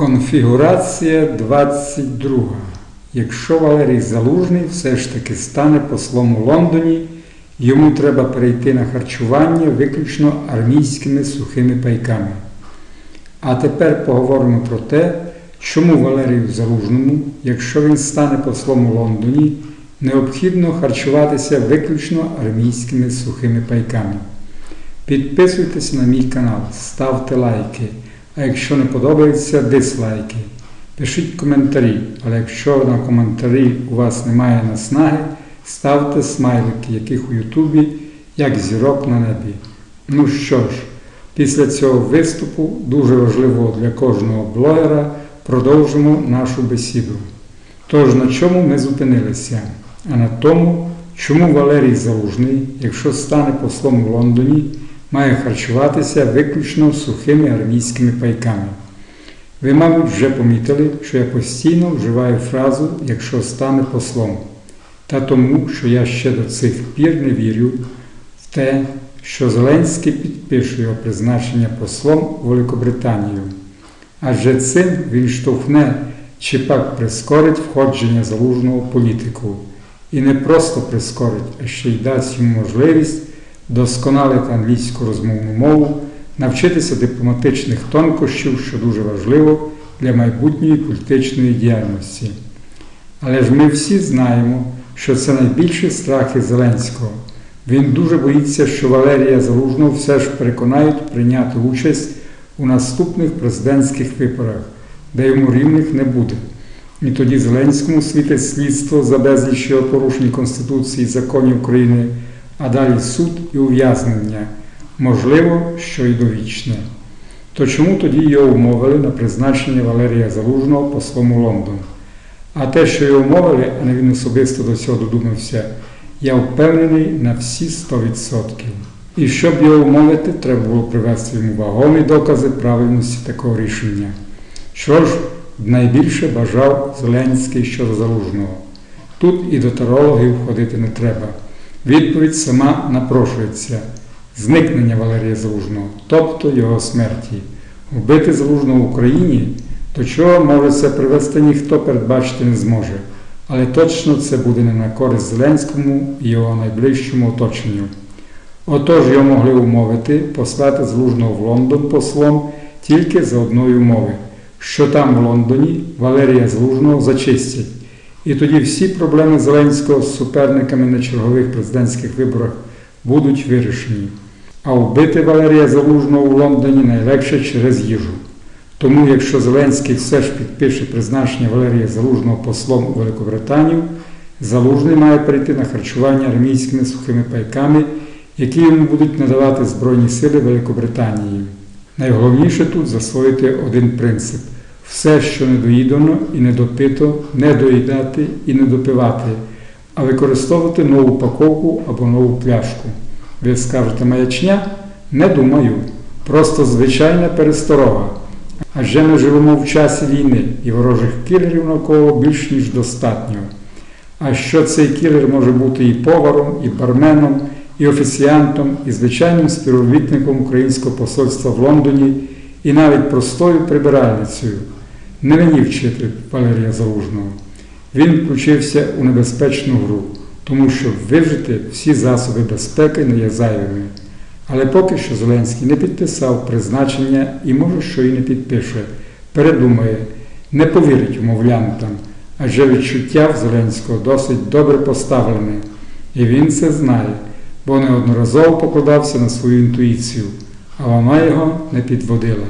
Конфігурація 22. Якщо Валерій Залужний все ж таки стане послом у Лондоні, йому треба перейти на харчування виключно армійськими сухими пайками. А тепер поговоримо про те, чому Валерію Залужному, якщо він стане послом у Лондоні, необхідно харчуватися виключно армійськими сухими пайками. Підписуйтесь на мій канал, ставте лайки, а якщо не подобається, дизлайки. Пишіть коментарі, але якщо на коментарі у вас немає наснаги, ставте смайлики, яких у Ютубі, як зірок на небі. Ну що ж, після цього виступу, дуже важливого для кожного блогера, продовжимо нашу бесіду. Тож на чому ми зупинилися? А на тому, чому Валерій Залужний, якщо стане послом у Лондоні, має харчуватися виключно сухими армійськими пайками. Ви, мабуть, вже помітили, що я постійно вживаю фразу якщо стане послом, та тому, що я ще до цих пір не вірю в те, що Зеленський підпише його призначення послом у Великобританію. Адже цим він штовхне чи пак прискорить входження залужного політику. І не просто прискорить, а ще й дасть йому можливість досконалити англійську розмовну мову, навчитися дипломатичних тонкощів, що дуже важливо для майбутньої політичної діяльності. Але ж ми всі знаємо, що це найбільший страх із Зеленського. Він дуже боїться, що Валерія Залужного все ж переконають прийняти участь у наступних президентських виборах, де йому рівних не буде. І тоді Зеленському світить слідство за безліч порушень Конституції і законів України, а далі суд і ув'язнення, можливо, що й довічне. То чому тоді його умовили на призначення Валерія Залужного послом у Лондон? А те, що його умовили, а не він особисто до цього додумався, я впевнений на всі 100%. І щоб його умовити, треба було привести йому вагомі докази правильності такого рішення. Що ж, найбільше бажав Зеленський щодо залужного. Тут і до тарологів ходити не треба. Відповідь сама напрошується зникнення Валерія Залужного, тобто його смерті. Вбити залужного в Україні, до чого може це привести ніхто передбачити не зможе. Але точно це буде не на користь Зеленському і його найближчому оточенню. Отож його могли умовити послати Залужного в Лондон послом тільки за одної умови, що там в Лондоні Валерія Залужного зачистять. І тоді всі проблеми Зеленського з суперниками на чергових президентських виборах будуть вирішені. А вбити Валерія Залужного в Лондоні найлегше через їжу. Тому, якщо Зеленський все ж підпише призначення Валерія Залужного послом у Великобританію, Залужний має перейти на харчування армійськими сухими пайками, які йому будуть надавати Збройні сили Великобританії. Найголовніше тут засвоїти один принцип все, що не доїдано і не допито, не доїдати і не допивати, а використовувати нову упаковку або нову пляшку. Ви скажете маячня? Не думаю. Просто звичайна пересторога. Адже ми живемо в часі війни і ворожих кілерів навколо більш ніж достатньо. А що цей кілер може бути і поваром, і барменом, і офіціантом, і звичайним співробітником українського посольства в Лондоні, і навіть простою прибиральницею. Не мені вчити Валерія Залужного. Він включився у небезпечну гру, тому що вижити всі засоби безпеки не є зайвими. Але поки що Зеленський не підписав призначення і, може, що і не підпише, передумає, не повірить умовлянтам, адже відчуття в Зеленського досить добре поставлене. І він це знає, бо неодноразово покладався на свою інтуїцію, а вона його не підводила.